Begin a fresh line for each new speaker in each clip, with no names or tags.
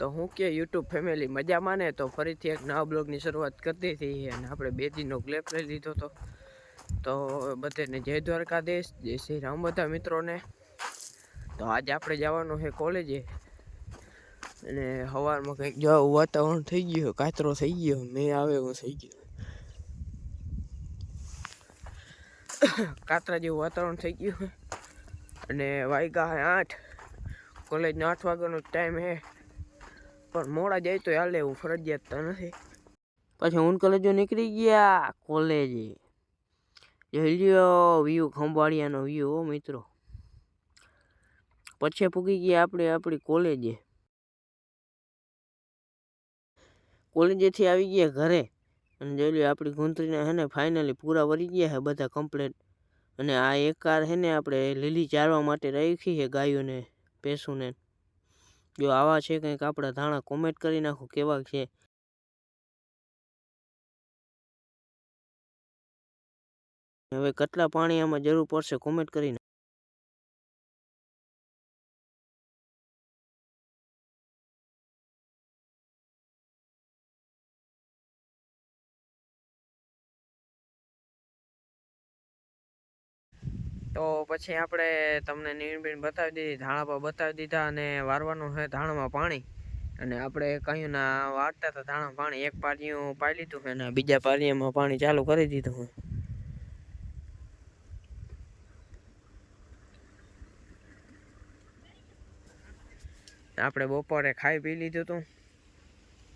તો હું કે યુટ્યુબ ફેમિલી મજામાં ને? તો ફરીથી એક નવા બ્લોગની શરૂઆત કરતી હતી અને આપણે બે દિનનો ક્લેપ લઈ લીધો હતો. તો બધાને જય દ્વારકાધીશ, જય શ્રી રામ બધા મિત્રોને. તો આજે આપણે જવાનું છે કોલેજે. અને સવારમાં કંઈક જો વાતાવરણ થઈ ગયું કાતરો થઈ ગયો મેં આવે એવું થઈ ગયું કાતરા જેવું વાતાવરણ થઈ ગયું અને વાગ્યા આઠ. કોલેજનો આઠ વાગ્યાનો ટાઈમ છે. પણ મોડા જાય તો હાલે એવું ફરજિયાત તો નથી. પછી હું કોલેજો નીકળી ગયા કોલેજે જોઈ લ્યો વ્યૂ ખંભાળિયાનો વ્યૂ હો મિત્રો. પછી પૂગી ગયા આપણે આપણી કોલેજે કોલેજેથી આવી ગયા ઘરે. અને જોઈ લ્યો આપણી ગુંતરીને હે ને ફાઇનલી પૂરા વળી ગયા છે બધા કમ્પ્લેટ અને આ એક કાર હે ને આપણે લીલી ચારવા માટે રાખી છે ગાયોને, ભેંસુને. જો આવા છે કંઈક આપણા ધાણા કોમેન્ટ કરી નાખો કેવા છે? હવે કેટલા પાણી આમાં જરૂર પડશે કોમેન્ટ કરીને તો પછી આપણે તમને નીણબીણ બતાવી દીધી ધાણા પર બતાવી દીધા અને વારવાનું છે ધાણામાં પાણી. અને આપણે કહ્યું ના વાળતા હતા ધાણા પાણી, એક પારિયું પાઈ લીધું છે અને બીજા પારિયામાં પાણી ચાલુ કરી દીધું હું આપણે બપોરે ખાઈ પી લીધું હતું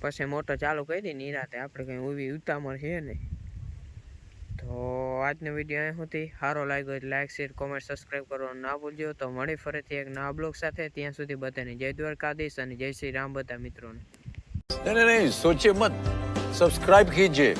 પછી મોટર ચાલુ કરી નિરાતે આપણે કંઈ ઉવી ઉતામળ છે નહીં. તો આજનો વીડિયો અહીં સુધી. સારો લાગ્યો હોય લાઇક શેર કોમેન્ટ સબસ્ક્રાઈબ કરવાનું ના ભૂલજો. તો મળી ફરીથી એક નવા બ્લોગ સાથે. ત્યાં સુધી બધાને જય દ્વારકા દ્વારકાધીશ અને જય શ્રી રામ બધા મિત્રોને.
નહીં નહીં સોચે મત. સબસ્ક્રાઇબ કીજે.